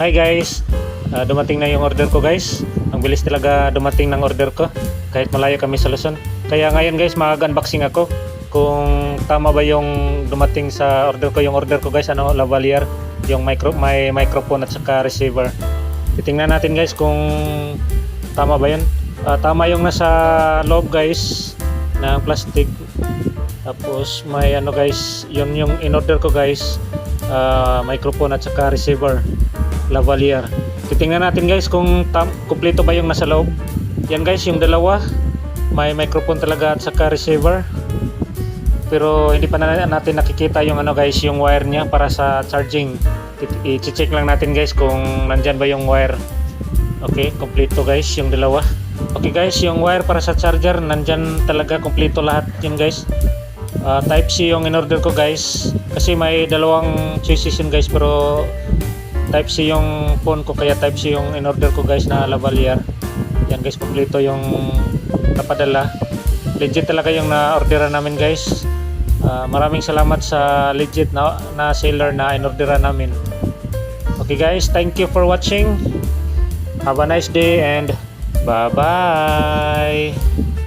Hi guys, Ah, dumating na yung order ko guys. Ang bilis talaga dumating ng order ko kahit malayo kami sa Luzon. Kaya ngayon guys, mag-unboxing ako kung tama ba yung dumating sa order ko. Yung order ko guys, ano, lavalier, yung micro, may microphone at saka receiver. Titingnan natin guys kung tama ba yun. Ah, tama yung nasa loob guys na plastic. Tapos may ano guys, yun yung in-order ko guys, ah, microphone at saka receiver, lavalier. Titingnan natin guys kung kumpleto ba yung nasa loob. Yan guys, yung dalawa, may microphone talaga at saka receiver. Pero hindi pa na natin nakikita yung ano guys, yung wire niya para sa charging. I-check lang natin guys kung nandyan ba yung wire. Okay, kumpleto guys yung dalawa. Okay guys, yung wire para sa charger, nandyan talaga kumpleto lahat yun guys. Ah, type C yung in-order ko guys. Kasi may dalawang choices yun guys pero type C yung phone ko kaya type C yung in-order ko guys na lavalier. Yan guys, kumpleto yung napadala. Legit talaga yung na-orderan namin guys. Ah, maraming salamat sa legit na, na seller na in-orderan namin. Okay guys, thank you for watching. Have a nice day and bye-bye.